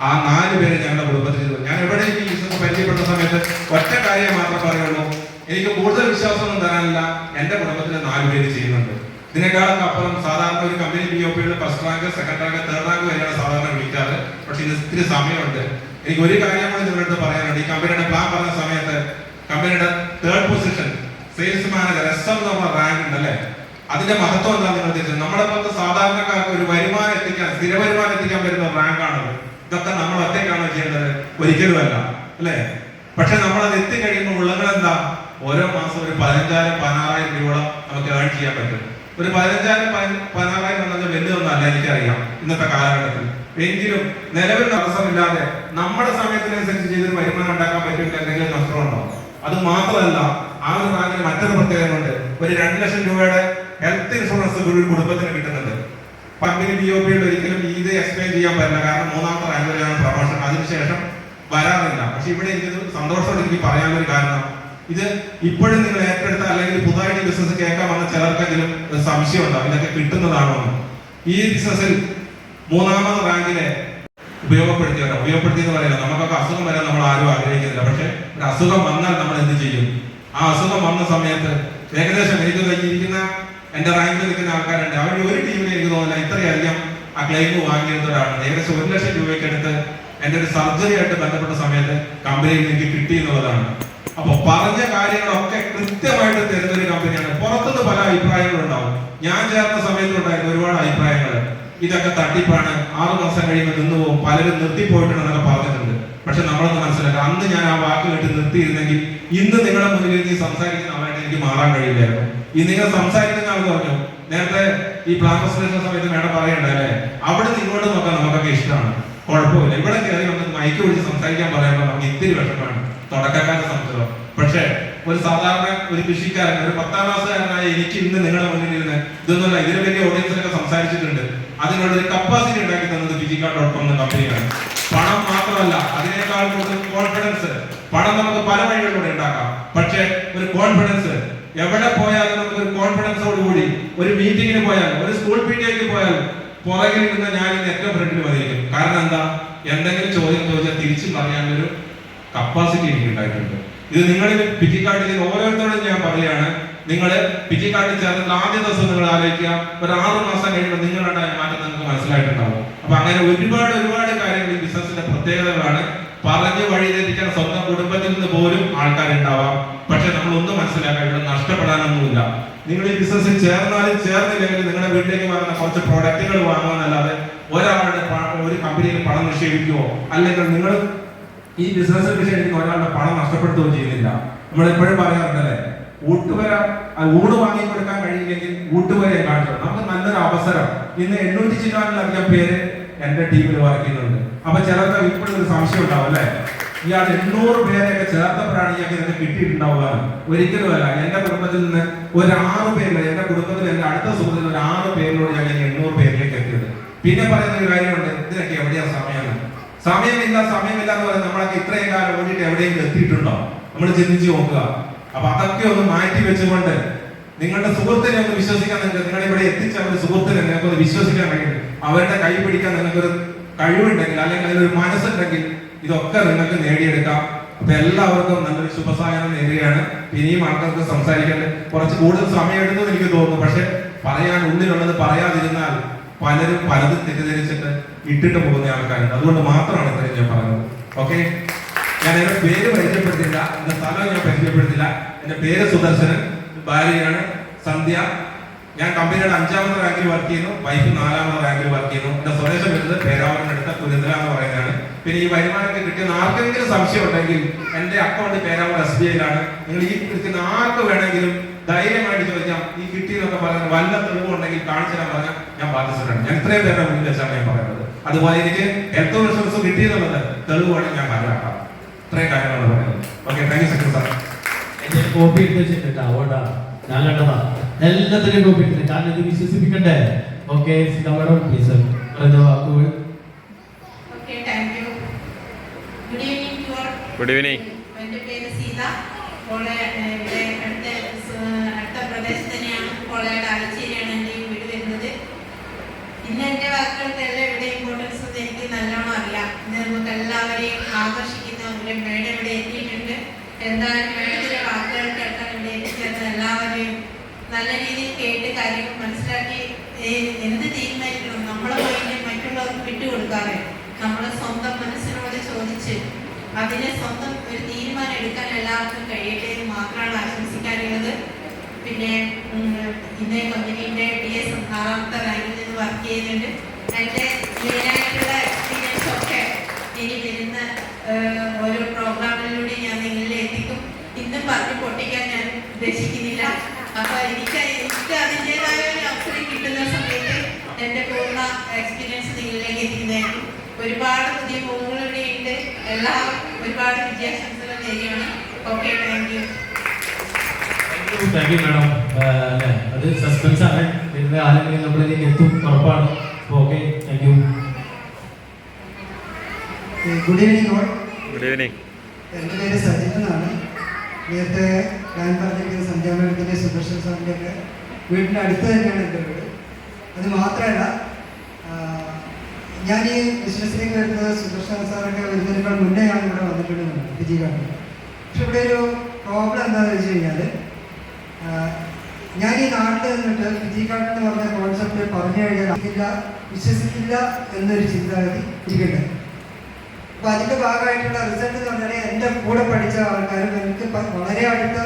ആ നാല് പേര് ഞങ്ങളുടെ കുടുംബത്തിൽ ഞാൻ എവിടെ ഈ ബിസിനസ് പരിചയപ്പെട്ട സമയത്ത് ഒറ്റ കാര്യം മാത്രം പറയുള്ളൂ. എനിക്ക് കൂടുതൽ വിശ്വാസമൊന്നും തരാനില്ല. എന്റെ കുടുംബത്തിൽ നാല് പേര് ചെയ്യുന്നുണ്ട്. ഇതിനേക്കാളൊക്കെ അപ്പുറം സാധാരണ ഒരു കമ്പനി ബി ഒ പിയുടെ first rank second rank third rank വരെയാണ് സാധാരണ വിളിക്കാറ്. പക്ഷെ ഇത് ഇത്തിരി സമയമുണ്ട്. എനിക്ക് ഒരു കാര്യം കൂടി നിങ്ങളുടെ പറയാനുണ്ട്. ഈ കമ്പനിയുടെ പ്ലാൻ പറഞ്ഞ സമയത്ത് കമ്പനിയുടെ third position sales manager S M എന്ന് പറഞ്ഞ റാങ്ക് ഉണ്ടല്ലേ? അതിന്റെ മഹത്വം എന്താണെന്ന് നിങ്ങൾ ചോദിച്ചത് നമ്മളെ പോലത്തെ സാധാരണക്കാർക്ക് ഒരു വരുമാനം എത്തിക്കാൻ സ്ഥിര വരുമാനം എത്തിക്കാൻ പറ്റുന്ന റാങ്കാണത് ഇതൊക്കെ നമ്മൾ ഒറ്റയ്ക്കാണോ ചെയ്യേണ്ടത്? ഒരിക്കലും അല്ല അല്ലേ? പക്ഷെ നമ്മൾ അത് എത്തിക്കഴിയുമ്പോൾ എന്താ ഓരോ മാസം ഒരു പതിനഞ്ചായിരം പതിനാറായിരം രൂപ നമുക്ക് ഏൺ ചെയ്യാൻ പറ്റും. ഒരു പതിനഞ്ചായിരം പതിന- പതിനാറായിരം എന്നത് വലുതൊന്നല്ല എനിക്കറിയാം ഇന്നത്തെ കാലഘട്ടത്തിൽ. എങ്കിലും നിലവിൽ തടസ്സമില്ലാതെ നമ്മുടെ സമയത്തിനനുസരിച്ച് ചെയ്തൊരു വരുമാനം ഉണ്ടാക്കാൻ പറ്റുമെങ്കിൽ എന്തെങ്കിലും നഷ്ടമുണ്ടോ? അത് മാത്രമല്ല ആ ഒരു റാങ്കിന് മറ്റൊരു പ്രത്യേകതയുണ്ട്. ഒരു രണ്ട് ലക്ഷം രൂപയുടെ ഹെൽത്ത് ഇൻഷുറൻസ് ഒരു കുടുംബത്തിന് കിട്ടുന്നുണ്ട്. കമ്പനി പി ഒ പിയുടെ ഒരിക്കലും ഇത് എക്സ്പ്ലെയിൻ ചെയ്യാൻ പറ്റില്ല. കാരണം മൂന്നാമത്തെ റാങ്ക് വരെയാണ് പ്രൊമോഷൻ അതിനുശേഷം വരാറില്ല. പക്ഷെ ഇവിടെ എനിക്കിത് സന്തോഷത്തോടെ എനിക്ക് പറയാനൊരു കാരണം. ഇത് ഇപ്പോഴും നിങ്ങൾ ഏറ്റെടുത്ത അല്ലെങ്കിൽ പുതുതായിട്ട് ബിസിനസ് കേൾക്കാൻ വന്ന ചിലർക്കെങ്കിലും സംശയം ഉണ്ടാവും. ഇതൊക്കെ കിട്ടുന്നതാണോ ഈ ബിസിനസ്സിൽ മൂന്നാമത് റാങ്കിനെ ഉപയോഗപ്പെടുത്തിയവരാണ് ഉപയോഗപ്പെടുത്തി എന്ന് പറയുന്നത് നമുക്കൊക്കെ അസുഖം വരാൻ നമ്മൾ ആരും ആഗ്രഹിക്കുന്നില്ല. പക്ഷെ ഒരു അസുഖം വന്നാൽ നമ്മൾ എന്ത് ചെയ്യും? ആ അസുഖം വന്ന സമയത്ത് ഏകദേശം എനിക്ക് ഇരിക്കുന്ന എന്റെ റാങ്കിൽ നിൽക്കുന്ന ആൾക്കാരുണ്ട്. അവർ ഒരു ടീമിനെ എനിക്ക് തോന്നുന്നില്ല. ഇത്രയധികം ആ ക്ലെയിം വാങ്ങിയിരുന്നവരാണ് ഏകദേശം ഒരു ലക്ഷം രൂപയ്ക്ക് എടുത്ത് എന്റെ ഒരു സർജറി ആയിട്ട് ബന്ധപ്പെട്ട സമയത്ത് കമ്പനിയിൽ എനിക്ക് കിട്ടി എന്നുള്ളതാണ് അപ്പൊ പറഞ്ഞ കാര്യങ്ങളൊക്കെ കൃത്യമായിട്ട് തരുന്ന ഒരു കമ്പനിയാണ് പുറത്തുനിന്ന് പല അഭിപ്രായങ്ങളും ഉണ്ടാവും ഞാൻ ചേർന്ന സമയത്തുണ്ടായിരുന്ന ഒരുപാട് അഭിപ്രായങ്ങൾ. ഇതൊക്കെ തട്ടിപ്പാണ്. ആറു മാസം കഴിയുമ്പോൾ നിന്ന് പോകും. പലരും നിർത്തിപ്പോയിട്ടുണ്ടെന്നൊക്കെ പറഞ്ഞിട്ടുണ്ട്. പക്ഷെ നമ്മളൊന്ന് മനസ്സിലാക്കുക അന്ന് ഞാൻ ആ വാക്ക് കേട്ട് നിർത്തിയിരുന്നെങ്കിൽ ഇന്ന് നിങ്ങളുടെ മുന്നിൽ നീ സംസാരിക്കുന്ന ആളായിട്ട് എനിക്ക് മാറാൻ കഴിയില്ലായിരുന്നു. ഈ നിങ്ങൾ സംസാരിക്കുന്ന ആൾ പറഞ്ഞു നേരത്തെ ഈ പ്ലാൻ പ്രസന്റേഷൻ സമയത്ത് മേഡം പറയണ്ടല്ലേ അവിടെ നിന്ന് ഇങ്ങോട്ട് നോക്കാൻ നമുക്കൊക്കെ ഇഷ്ടമാണ്. കുഴപ്പമില്ല. ഇവിടെ കയറി നമുക്ക് മൈക്ക് വിളിച്ച് സംസാരിക്കാൻ പറയുമ്പോൾ നമുക്ക് ഇത്തിരി വിഷമമാണ്. തുടക്കക്കാരുടെ സംബന്ധിച്ചോ പക്ഷേ ഒരു സാധാരണ ഒരു കൃഷിക്കാരൻ ഒരു പത്താം ക്ലാസ്സുകാരനായ എനിക്ക് ഇന്ന് നിങ്ങളുടെ മുന്നിൽ ഇരുന്ന് ഇതൊന്നുമല്ല ഇതിന് വലിയ ഓഡിയൻസിനൊക്കെ സംസാരിച്ചിട്ടുണ്ട്. അതിനുള്ള ഒരു കപ്പാസിറ്റി ഉണ്ടാക്കി തന്നത് ഫിജിക്കാൻ ഡോട്ട് കോം എന്ന കമ്പനിയാണ് പണം മാത്രമല്ല അതിനേക്കാൾ കൂടുതൽ കോൺഫിഡൻസ് പണം നമുക്ക് പല വഴികളിലൂടെ ഉണ്ടാക്കാം. പക്ഷേ ഒരു കോൺഫിഡൻസ് എവിടെ പോയാലും ഒരു കോൺഫിഡൻസോട് കൂടി ഒരു മീറ്റിങ്ങിന് പോയാൽ ഒരു സ്കൂൾ പി പോയാൽ പുറകിൽ നിന്ന് ഞാൻ ഇന്ന് ഏറ്റവും ഫ്രണ്ടിൽ വന്നിരിക്കും കാരണം എന്താ? എന്തെങ്കിലും ചോദ്യം ചോദിച്ചാൽ തിരിച്ചു പറയാനൊരു കപ്പാസിറ്റി എനിക്ക് ഉണ്ടായിട്ടുണ്ട്. ഇത് നിങ്ങൾ പിറ്റിക്കാട്ടിൽ ഓരോരുത്തരോടും ഞാൻ പറയുകയാണ് നിങ്ങൾ പിറ്റിക്കാട്ടിൽ ചേർന്നിട്ട് ആദ്യ ദിവസം നിങ്ങൾ ആലോചിക്കുക. ഒരു ആറു മാസം കഴിയുമ്പോൾ നിങ്ങളുണ്ടായ മാറ്റം നിങ്ങൾക്ക് മനസ്സിലായിട്ടുണ്ടാവും. അപ്പൊ അങ്ങനെ ഒരുപാട് ഒരുപാട് കാര്യങ്ങൾ ബിസിനസിന്റെ പ്രത്യേകതകളാണ്. പറഞ്ഞ് വഴിതെറ്റിക്കാൻ സ്വന്തം കുടുംബത്തിൽ നിന്ന് പോലും ആൾക്കാരുണ്ടാവാം. പക്ഷെ നമ്മൾ ഒന്നും മനസ്സിലാക്കാൻ ഇവിടെ നഷ്ടപ്പെടാനൊന്നുമില്ല. നിങ്ങൾ ഈ ബിസിനസ്സിൽ ചേർന്നാലും ചേർന്നില്ലെങ്കിൽ നിങ്ങളുടെ വീട്ടിലേക്ക് വരുന്ന കുറച്ച് പ്രോഡക്റ്റുകൾ വാങ്ങുമെന്നല്ലാതെ ഒരാളുടെ ഒരു കമ്പനിയിൽ പണം നിക്ഷേപിക്കുവോ അല്ലെങ്കിൽ നിങ്ങൾ ഈ ബിസിനസ്സിൽ നിക്ഷേപിക്കുന്ന ഒരാളുടെ പണം നഷ്ടപ്പെടുത്തുകയോ ചെയ്യുന്നില്ല. നമ്മൾ എപ്പോഴും പറയാറുണ്ടല്ലേ? ഊട്ടുവര ഊട് വാങ്ങി കൊടുക്കാൻ കഴിയില്ലെങ്കിൽ ഊട്ടുവരെ കാണിച്ചു. നമുക്ക് നല്ലൊരു അവസരം. ഇന്ന് എണ്ണൂറ്റി ചില്ലാനിലധികം പേര് എന്റെ ടീമിൽ വർക്ക് ചെയ്യുന്നുണ്ട് അപ്പൊ ചിലർക്ക് ഇപ്പോഴും ഒരു സംശയം ഉണ്ടാവും അല്ലേ? ഇയാൾ എണ്ണൂറ് പേരെയൊക്കെ ചേർത്തപ്പോഴാണ് ഇയാൾക്ക് ഇതിനെ കിട്ടിയിട്ടുണ്ടാവുക. ഒരിക്കലും അല്ല. എന്റെ കുടുംബത്തിൽ നിന്ന് ഒരു ആറ് പേരിൽ എന്റെ കുടുംബത്തിൽ എന്റെ അടുത്ത സുഹൃത്തിൽ ഒരു ആറ് പേരിലൂടെ ഞാൻ എണ്ണൂറ് പേരിലേക്ക് എത്തിയത്. പിന്നെ പറയുന്ന ഒരു കാര്യമുണ്ട്. ഇതിനൊക്കെ എവിടെയാ സമയം? സമയമില്ല സമയമില്ല എന്ന് പറയുന്നത് നമ്മളൊക്കെ ഇത്രയും കാലം ഓടിയിട്ട് എവിടെയെങ്കിലും എത്തിയിട്ടുണ്ടോ? നമ്മൾ ചിന്തിച്ചു നോക്കുക. അപ്പൊ അതൊക്കെ ഒന്ന് മാറ്റി വെച്ചുകൊണ്ട് നിങ്ങളുടെ സുഹൃത്തിനെ ഒന്ന് വിശ്വസിക്കാൻ നിങ്ങൾക്ക് നിങ്ങളെ ഇവിടെ എത്തിച്ച സുഹൃത്തിനെ നിങ്ങൾക്ക് ഒന്ന് വിശ്വസിക്കാൻ കഴിയും അവരുടെ കൈ പിടിക്കാൻ നിങ്ങൾക്കൊരു കഴിവുണ്ടെങ്കിൽ അല്ലെങ്കിൽ അതിലൊരു മനസ്സുണ്ടെങ്കിൽ ഇതൊക്കെ നിങ്ങൾക്ക് നേടിയെടുക്കാം. അപ്പൊ എല്ലാവർക്കും നല്ലൊരു ശുഭസായനം നേരുകയാണ്. ഇനിയും ആൾക്കാർക്ക് സംസാരിക്കാൻ കുറച്ച് കൂടുതൽ സമയം എടുത്തെന്ന് എനിക്ക് തോന്നുന്നു. പക്ഷെ പറയാൻ ഉള്ളിലുള്ളത് പറയാതിരുന്നാൽ പലരും പലതും തെറ്റിദ്ധരിച്ചിട്ട് ഇട്ടിട്ട് പോകുന്ന ആൾക്കാരുണ്ട്. അതുകൊണ്ട് മാത്രമാണ് ഇത്രയും ഞാൻ പറയുന്നത് ഓക്കെ ഞാൻ എന്റെ പേര് പരിചയപ്പെടുത്തില്ല എന്റെ സ്ഥലം ഞാൻ പരിചയപ്പെടുത്തില്ല എന്റെ പേര് സുദർശനൻ. ഭാര്യയാണ് സന്ധ്യ. ഞാൻ കമ്പനിയുടെ അഞ്ചാമത്തെ റാങ്കിൽ വർക്ക് ചെയ്യുന്നു വൈഫ് നാലാമത്തെ റാങ്കിൽ വർക്ക് ചെയ്യുന്നു. എന്റെ സ്വദേശം വരുന്നത് പേരാവൂരിനടുത്ത പുരന്തല എന്ന് പറയുന്നതാണ്. പിന്നെ ഈ വരുമാനമൊക്കെ കിട്ടിയ ആർക്കെങ്കിലും സംശയം ഉണ്ടെങ്കിൽ എന്റെ അക്കൗണ്ട് പേരാവൂർ എസ് ബി ഐയിലാണ് നിങ്ങൾ ഈ കിട്ടുന്ന ആർക്ക് വേണമെങ്കിലും ധൈര്യമായിട്ട് ചോദിക്കാം ഈ കിട്ടിയെന്നൊക്കെ പറഞ്ഞാൽ വല്ല തെളിവുണ്ടെങ്കിൽ കാണിച്ചു തരാൻ പറഞ്ഞാൽ ഞാൻ ബാധ്യസ്ഥനാണ്. ഞാൻ ഇത്രയും പേരുടെ മുന്നിൽ വെച്ചാണ് ഞാൻ പറയുന്നത്. അതുപോലെ എനിക്ക് ഹെൽത്ത് ഇൻഷുറൻസ് കിട്ടിയെന്നുള്ളത് തെളിവാണ് ഞാൻ മനസ്സിലാക്കാം. ഇത്രയും കാര്യങ്ങളാണ് പറയുന്നത്. Okay thank you secretary sir. എന്റെ കോപ്പി എടുത്ത് വെച്ചിട്ടുണ്ട് അതുകൊണ്ടാ ഞാൻ കണ്ടതാ. എല്ലാത്തിനും എടുത്തിട്ട് കാരണം ഇത് വിശ്വസിപ്പിക്കണ്ടേ? ഓക്കെ സീതാമേഡം പ്ലീസ് പറഞ്ഞ വാക്കുകൾ. Good evening. എന്റെ പേര് സീത. കോളേ ഇവിടെ അടുത്ത അടുത്ത പ്രദേശത്ത് തന്നെയാണ്. കോളയുടെ ആലച്ചേരിയാണ് എന്റെ വീട് വരുന്നത്. ഇന്ന് എന്റെ വാക്കുകൾക്കെല്ലാം ഇവിടെ ഇമ്പോർട്ടൻസ് ഒന്നും എനിക്ക് നല്ലോണം അറിയാം. നമുക്ക് എല്ലാവരെയും ആകർഷിക്കുന്ന ഒരു മേഡം ഇവിടെ എത്തിയിട്ടുണ്ട്. എന്തായാലും മേഡത്തിന്റെ വാക്കുകൾ കേൾക്കാൻ ഇവിടെ എത്തിച്ചേർന്ന എല്ലാവരെയും നല്ല രീതിയിൽ കേട്ട് കാര്യങ്ങൾ മനസ്സിലാക്കി എന്ത് തീരുമാനിക്കണം നമ്മളെ പോയിന്റ് മറ്റുള്ളവർക്ക് വിട്ടുകൊടുക്കാതെ നമ്മളെ സ്വന്തം മനസ്സിനോട് ചോദിച്ച് അതിനെ സ്വന്തം ഒരു തീരുമാനം എടുക്കാൻ എല്ലാവർക്കും കഴിയട്ടെ എന്ന് മാത്രമാണ് ആശംസിക്കാനുള്ളത്. പിന്നെ ഇന്നേ കമ്പനീന്റെ ഡി എസ് ആറാമത്തെ റാങ്കിൽ നിന്ന് വർക്ക് ചെയ്യുന്നുണ്ട്. എന്റെ മെയിനായിട്ടുള്ള എക്സ്പീരിയൻസ് ഒക്കെ ഇനി വരുന്ന ഓരോ പ്രോഗ്രാമിലൂടെ ഞാൻ നിങ്ങളിൽ എത്തിക്കും. ഇന്നും പറഞ്ഞ് പൊട്ടിക്കാൻ ഞാൻ ഉദ്ദേശിക്കുന്നില്ല. അപ്പൊ എനിക്ക് എനിക്ക് അതിന്റെതായ ഒരു അവസരം കിട്ടുന്ന സമയത്ത് എന്റെ പൂർണ എക്സ്പീരിയൻസ് നിങ്ങളിലേക്ക് എത്തിക്കുന്നതായിരിക്കും ഒരുപാട് പുതിയ മുഖങ്ങൾ ഇവിടെ ഉണ്ട്. എല്ലാവർക്കും ഒരുപാട് വിജയാശംസകൾ നേരിയാണ് okay thank you thank you madam അല്ലേ? അത് സസ്പെൻസ് ആണ്. വരുന്ന ആരെങ്കിലും നമ്മളിലേക്ക് എത്തും ഉറപ്പാണ്. Okay thank you good evening എന്റെ പേര് സജിത് എന്നാണ്. നേരത്തെ ഞാൻ പറഞ്ഞിരിക്കുന്ന സന്ധ്യാമേളത്തിന്റെ സുദർശൻ സ്വാമിന്റെ ഒക്കെ വീടിന്റെ അടുത്ത് തന്നെയാണ് എന്റെ വീട്. അത് മാത്രമല്ല ഞാൻ ഈ ബിസിനസ്സിലേക്ക് വരുന്നത് സുദർശൻ സാറൊക്കെ വരുന്നതിനേക്കാൾ മുന്നേ ഞാൻ ഇവിടെ വന്നിട്ടുണ്ടെന്നാണ് വിജയകാണ് പക്ഷെ ഇവിടെ ഒരു പ്രോബ്ലം എന്താണെന്ന് വെച്ച് കഴിഞ്ഞാൽ ഞാൻ ഈ നാട്ടിൽ നിന്നിട്ട് ഫിജി എന്ന് പറഞ്ഞ കോൺസെപ്റ്റ് പറഞ്ഞു കഴിഞ്ഞാൽ വിശ്വസിക്കില്ല എന്നൊരു ചിന്താഗതി ഇരിക്കട്ടെ അപ്പൊ അതിന്റെ ഭാഗമായിട്ടുള്ള റിസൾട്ട് എന്ന് പറഞ്ഞാൽ എന്റെ കൂടെ പഠിച്ച ആൾക്കാരും എനിക്ക് വളരെ അടുത്ത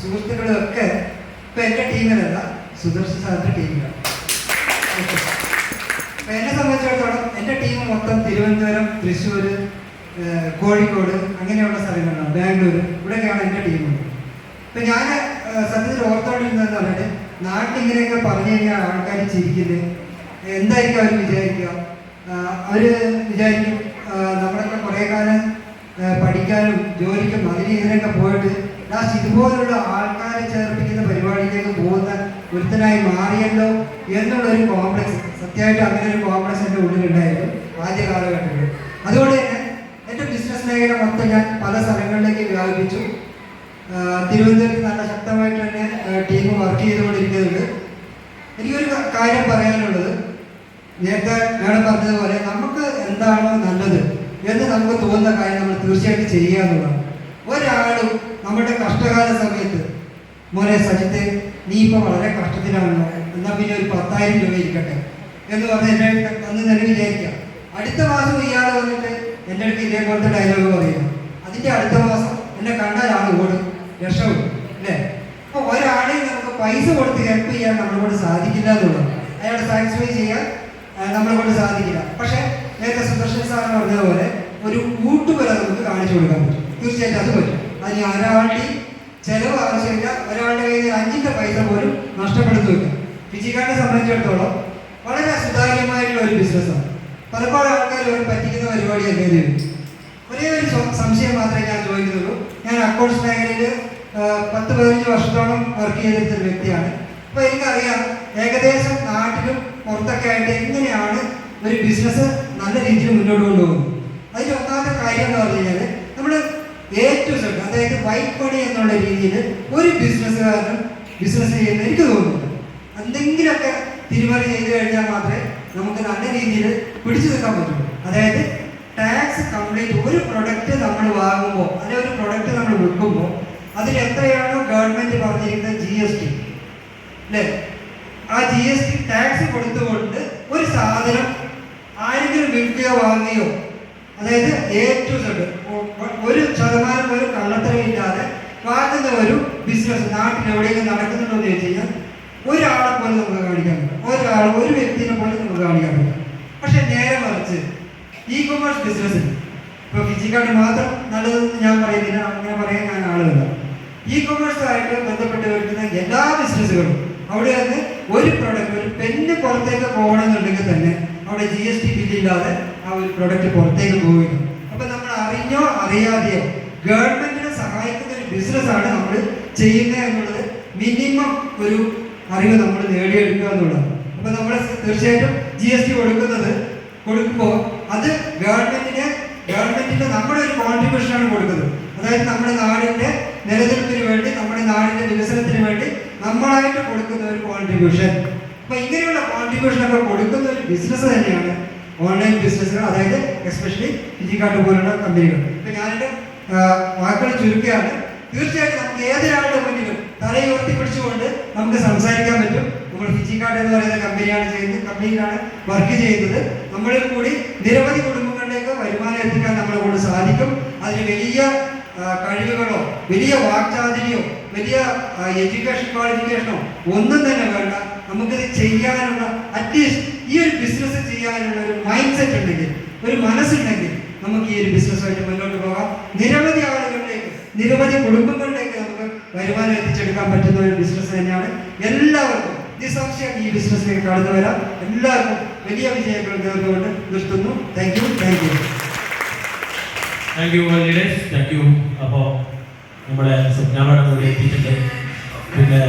സുഹൃത്തുക്കളും ഒക്കെ ഇപ്പൊ എന്റെ ടീമിലല്ല സുദർശൻ സാറിന്റെ ടീമിലാണ്. അപ്പൊ എന്നെ സംബന്ധിച്ചിടത്തോളം എന്റെ ടീം മൊത്തം തിരുവനന്തപുരം തൃശ്ശൂർ കോഴിക്കോട് അങ്ങനെയുള്ള സ്ഥലങ്ങളാണ് ബാംഗ്ലൂർ ഇവിടെയൊക്കെയാണ് എന്റെ ടീമുള്ളത് ഇപ്പൊ ഞാൻ സത്യത്തിൽ ഓർത്തോണ്ടിരുന്നതെന്ന് പറഞ്ഞാൽ നാട്ടിൽ ഇങ്ങനെയൊക്കെ പറഞ്ഞു കഴിഞ്ഞാൽ ആൾക്കാർ ചിരിക്കില്ലേ? എന്തായിരിക്കും അവർ വിചാരിക്കുക? അവർ വിചാരിക്കും നമ്മളൊക്കെ കുറേ കാലം പഠിക്കാനും ജോലിക്കും അതിന് ഇതിനൊക്കെ പോയിട്ട് ലാസ്റ്റ് ഇതുപോലുള്ള ആൾക്കാരെ ചേർപ്പിക്കുന്ന പരിപാടിയിലേക്ക് പോകുന്ന ഒരുത്തനായി മാറിയല്ലോ എന്നുള്ളൊരു കോംപ്ലക്സ് സത്യമായിട്ട് അങ്ങനെ ഒരു കോംപ്ലക്സ് എന്റെ ഉള്ളിലുണ്ടായിരുന്നു ആദ്യ കാലഘട്ടത്തിൽ. അതുകൊണ്ട് തന്നെ എന്റെ ബിസിനസ് മേഖല മൊത്തം ഞാൻ പല സ്ഥലങ്ങളിലേക്ക് വ്യാപിപ്പിച്ചു. തിരുവനന്തപുരത്ത് നല്ല ശക്തമായിട്ട് തന്നെ ടീം വർക്ക് ചെയ്തുകൊണ്ടിരിക്കുന്നുണ്ട്. എനിക്കൊരു കാര്യം പറയാനുള്ളത്. നേരത്തെ മേഡം പറഞ്ഞതുപോലെ നമുക്ക് എന്താണോ നല്ലത്. എന്ന് നമുക്ക് തോന്നുന്ന കാര്യം നമ്മൾ തീർച്ചയായിട്ടും ചെയ്യുക എന്നുള്ളതാണ്. ഒരാളും നമ്മുടെ കഷ്ടകാല സമയത്ത് മോനെ സജിത്ത് നീ ഇപ്പൊ വളരെ കഷ്ടത്തിലാണല്ലോ എന്നാ പിന്നെ ഒരു പത്തായിരം രൂപ ഇരിക്കട്ടെ? എന്ന് പറഞ്ഞ് അടുത്ത് അന്ന് തന്നെ വിചാരിക്കാം അടുത്ത മാസം ഇയാൾ വന്നിട്ട് എന്റെ അടുത്ത് ഇതേപോലത്തെ ഡയലോഗ് പറയുന്നു. അതിന്റെ അടുത്ത മാസം എന്നെ കണ്ടാൽ ആൾ ഓടും രക്ഷപ്പെടും അല്ലേ? അപ്പൊ ഒരാളെ നമുക്ക് പൈസ കൊടുത്ത് ഹെൽപ്പ് ചെയ്യാൻ നമ്മളെ കൊണ്ട് സാധിക്കില്ല എന്നുള്ളത് അയാളെ സാറ്റിസ്ഫൈ ചെയ്യാൻ നമ്മളെ കൊണ്ട് സാധിക്കില്ല. പക്ഷെ നേരത്തെ സുദർശൻ സാറിന് പറഞ്ഞതുപോലെ ഒരു കൂട്ടുവില നമുക്ക് കാണിച്ചു കൊടുക്കാൻ പറ്റും. തീർച്ചയായിട്ടും അത് പറ്റും. അതിന് ഒരാളുടെ ചെലവ് ആവശ്യമില്ല. ഒരാളുടെ കയ്യിൽ അഞ്ചിന്റെ പൈസ പോലും നഷ്ടപ്പെടുത്തുമില്ല. ഫിജിക്കാരനെ സംബന്ധിച്ചിടത്തോളം വളരെ സുതാര്യമായിട്ടുള്ള ഒരു ബിസിനസ്സാണ് പലപ്പോഴും ആൾക്കാർ ഒരു പറ്റിക്കുന്ന പരിപാടിയല്ലേ അല്ലെങ്കിൽ ഒരേ ഒരു സംശയം മാത്രമേ ഞാൻ ചോദിക്കുന്നുള്ളൂ. ഞാൻ അക്കൗണ്ട്സ് മേഖലയിൽ പത്ത് പതിനഞ്ച് വർഷത്തോളം വർക്ക് ചെയ്തിരുന്ന വ്യക്തിയാണ്. അപ്പോൾ എനിക്കറിയാം ഏകദേശം നാട്ടിലും പുറത്തൊക്കെ ആയിട്ട് എങ്ങനെയാണ് ഒരു ബിസിനസ് നല്ല രീതിയിൽ മുന്നോട്ട് കൊണ്ടുപോകും. അതിന്റെ ഒന്നാമത്തെ കാര്യം എന്ന് പറഞ്ഞു കഴിഞ്ഞാൽ നമ്മൾ ഏറ്റവും അതായത് വൈറ്റ് എന്നുള്ള രീതിയിൽ ഒരു ബിസിനസ്സുകാരനും ബിസിനസ് ചെയ്യുന്ന എനിക്ക് തോന്നുന്നില്ല എന്തെങ്കിലുമൊക്കെ തിരുമറി ചെയ്ത് കഴിഞ്ഞാൽ മാത്രമേ നമുക്ക് നല്ല രീതിയിൽ പിടിച്ചു നിൽക്കാൻ പറ്റുള്ളൂ. അതായത് ടാക്സ് കംപ്ലീറ്റ് ഒരു പ്രൊഡക്റ്റ് നമ്മൾ വാങ്ങുമ്പോൾ അല്ലെങ്കിൽ ഒരു പ്രൊഡക്റ്റ് നമ്മൾ വിൽക്കുമ്പോൾ അതിൽ എത്രയാണോ ഗവൺമെന്റ് പറഞ്ഞിരിക്കുന്നത് ജി എസ് ടി അല്ലേ? ആ ജി എസ് ടി ടാക്സ് കൊടുത്തുകൊണ്ട് ഒരു സാധനം ആരെങ്കിലും വിൽക്കുകയോ വാങ്ങുകയോ അതായത് എ ടു സെഡ് ഒരു ശതമാനം പോലും കള്ളത്തരമില്ലാതെ വാങ്ങുന്ന ഒരു ബിസിനസ് നാട്ടിൽ എവിടെയെങ്കിലും നടക്കുന്നുണ്ടോ എന്ന് ചോദിച്ചു കഴിഞ്ഞാൽ ഒരാളെ പോലും നമുക്ക് കാണിക്കാൻ പറ്റും. ഒരാൾ ഒരു വ്യക്തിനെ പോലും നമുക്ക് കാണിക്കാൻ പറ്റും. പക്ഷെ നേരെ മറിച്ച് ഇ കൊമേഴ്സ് ബിസിനസ്സിൽ ഇപ്പൊ ഫിസിക്കാട് മാത്രം നല്ലതെന്ന് ഞാൻ പറയുന്നില്ല അങ്ങനെ പറയാൻ ഞാൻ ആളുകളല്ല ഇ കൊമേഴ്സുമായിട്ട് ബന്ധപ്പെട്ട് വരുന്ന എല്ലാ ബിസിനസ്സുകളും അവിടെ നിന്ന് ഒരു പ്രൊഡക്റ്റ് ഒരു പെണ്ണ് പുറത്തേക്ക് പോകണമെന്നുണ്ടെങ്കിൽ തന്നെ അവിടെ ജി എസ് ടി ബില്ലില്ലാതെ ആ ഒരു പ്രൊഡക്റ്റ് പുറത്തേക്ക് പോകുന്നു അപ്പൊ നമ്മൾ അറിഞ്ഞോ അറിയാതെയോ ഗവൺമെന്റിനെ സഹായിക്കുന്ന ഒരു ബിസിനസ്സാണ് നമ്മൾ ചെയ്യുന്നത് എന്നുള്ളത് മിനിമം ഒരു അറിവ് നമ്മൾ നേടിയെടുക്കുക എന്നുള്ളതാണ്. അപ്പൊ നമ്മൾ തീർച്ചയായിട്ടും ജി എസ് ടി കൊടുക്കുന്നത് കൊടുക്കുമ്പോൾ അത് ഗവൺമെന്റിന് ഗവൺമെന്റിന്റെ നമ്മുടെ ഒരു കോൺട്രിബ്യൂഷൻ ആണ് കൊടുക്കുന്നത്. അതായത് നമ്മുടെ നാടിന്റെ നിലനിൽപ്പിന് വേണ്ടി നമ്മുടെ നാടിന്റെ വികസനത്തിന് വേണ്ടി നമ്മളായിട്ട് കൊടുക്കുന്ന ഒരു കോൺട്രിബ്യൂഷൻ അപ്പൊ ഇങ്ങനെയുള്ള കോൺട്രിബ്യൂഷൻ ഒക്കെ കൊടുക്കുന്ന ഒരു ബിസിനസ് തന്നെയാണ് ഓൺലൈൻ ബിസിനസ്സുകൾ അതായത് എസ്പെഷ്യലി ഡിജിക്കാട്ട് പോലുള്ള കമ്പനികൾ. ഇപ്പൊ ഞാനെന്റെ വാക്കുകൾ ചുരുക്കുകയാണ്. തീർച്ചയായിട്ടും നമുക്ക് ഏതൊരാളുടെ മുന്നിലും തലയുയർത്തി പിടിച്ചുകൊണ്ട് നമുക്ക് സംസാരിക്കാൻ പറ്റും. നമ്മൾ ഫിജിക്കാർഡ് എന്ന് പറയുന്ന കമ്പനിയാണ് ചെയ്യുന്നത് കമ്പനിയിലാണ് വർക്ക് ചെയ്യുന്നത്. നമ്മളിൽ കൂടി നിരവധി കുടുംബങ്ങളിലേക്ക് വരുമാനം എത്തിക്കാൻ നമ്മളെ കൊണ്ട് സാധിക്കും. അതിന് വലിയ കഴിവുകളോ വലിയ വാക്ചാതുര്യോ വലിയ എഡ്യൂക്കേഷൻ ക്വാളിഫിക്കേഷനോ ഒന്നും തന്നെ വേണ്ട നമുക്കിത് ചെയ്യാനുള്ള അറ്റ്ലീസ്റ്റ് ഈ ഒരു ബിസിനസ് ചെയ്യാനുള്ള ഒരു മൈൻഡ് സെറ്റ് ഉണ്ടെങ്കിൽ ഒരു മനസ്സുണ്ടെങ്കിൽ നമുക്ക് ഈ ഒരു ബിസിനസ്സുമായിട്ട് മുന്നോട്ട് പോകാം. നിരവധി ആളുകളിലേക്ക് നിരവധി കുടുംബങ്ങളിലേക്ക് നമുക്ക് വരുമാനം എത്തിച്ചെടുക്കാൻ പറ്റുന്ന ഒരു ബിസിനസ് തന്നെയാണ് എല്ലാവർക്കും. നിസ്സംശയം ഈ ബിസിനസ്സിലേക്ക് കടന്നു വരാം. എല്ലാവർക്കും വലിയ വിജയങ്ങൾ നേർന്നുകൊണ്ട് നിർത്തുന്നു. Thank you thank you thank you thank you അപ്പോൾ നമ്മുടെ സ്വപ്ന എത്തിയിട്ടുണ്ട്. പിന്നെ